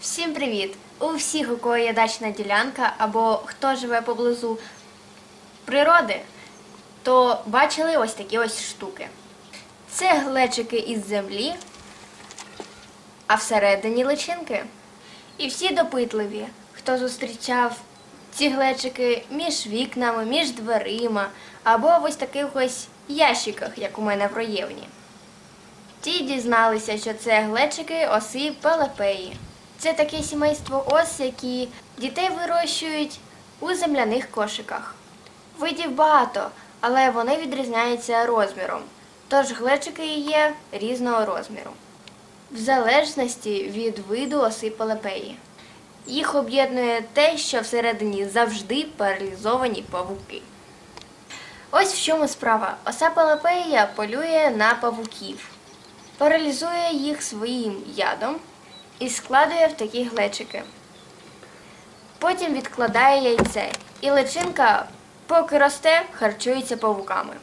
Всім привіт! У всіх, у кого є дачна ділянка або хто живе поблизу природи, то бачили ось такі ось штуки. Це глечики із землі, а всередині личинки. І всі допитливі, хто зустрічав ці глечики між вікнами, між дверима, або в ось таких ось ящиках, як у мене в роєвні. Ті дізналися, що це глечики оси пелепеї. Це таке сімейство ос, які дітей вирощують у земляних кошиках. Видів багато, але вони відрізняються розміром. Тож глечики є різного розміру. В залежності від виду оси пелепеї. Їх об'єднує те, що всередині завжди паралізовані павуки. Ось в чому справа. Оса пелепея полює на павуків, паралізує їх своїм ядом і складує в такі глечики. Потім відкладає яйце, і личинка, поки росте, харчується павуками.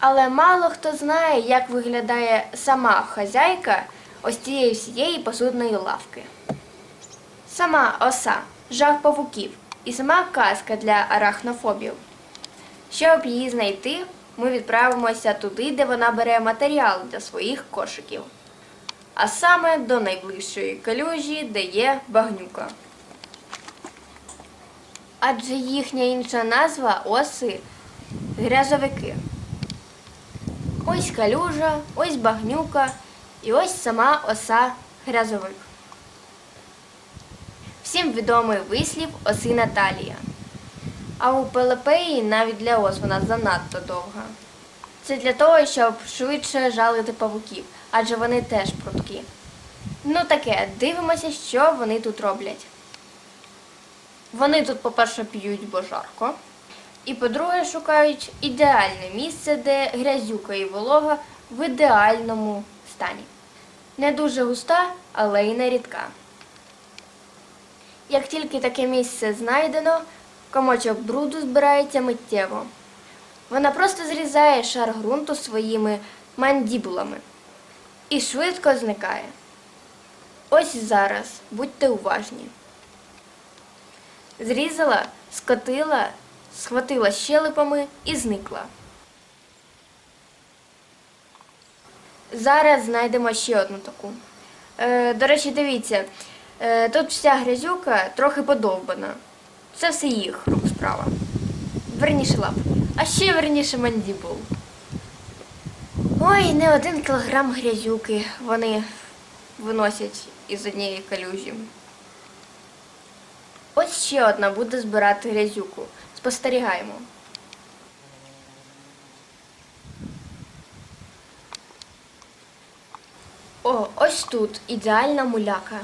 Але мало хто знає, як виглядає сама хазяйка ось цієї всієї посудної лавки. Сама оса, жах павуків і сама казка для арахнофобів. Щоб її знайти, ми відправимося туди, де вона бере матеріал для своїх кошиків. А саме до найближчої калюжі, де є багнюка. Адже їхня інша назва оси грязовики. Ось калюжа, ось багнюка і ось сама оса грязовик. Всім відомий вислів оси Наталія. А у Пелепеї навіть для ос вона занадто довга. Це для того, щоб швидше жалити павуків, адже вони теж прудкі. Ну таке, дивимося, що вони тут роблять. Вони тут, по-перше, п'ють бо жарко. І по-друге, шукають ідеальне місце, де грязюка і волога в ідеальному стані. Не дуже густа, але й не рідка. Як тільки таке місце знайдено, комочок бруду збирається миттєво. Вона просто зрізає шар ґрунту своїми мандібулами і швидко зникає. Ось зараз, будьте уважні. Зрізала, скотила, схватила щелепами і зникла. Зараз знайдемо ще одну таку. Е, до речі, дивіться, е, тут вся грязюка трохи подовбана. Це все їх рук справа. Верніше лап. А ще верніше мандібул. Ой, не один кілограм грязюки вони виносять із однієї калюжі. Ось ще одна буде збирати грязюку. Спостерігаємо. О, ось тут ідеальна муляка.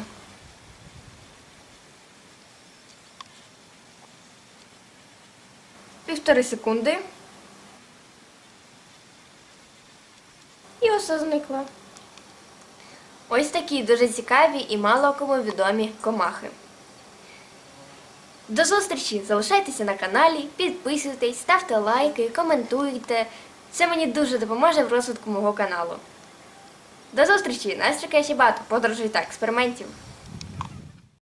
Півтори секунди. І оса зникла. Ось такі дуже цікаві і мало кому відомі комахи. До зустрічі! Залишайтеся на каналі, підписуйтесь, ставте лайки, коментуйте. Це мені дуже допоможе в розвитку мого каналу. До зустрічі! Нас чекає ще багато подорожей та експериментів.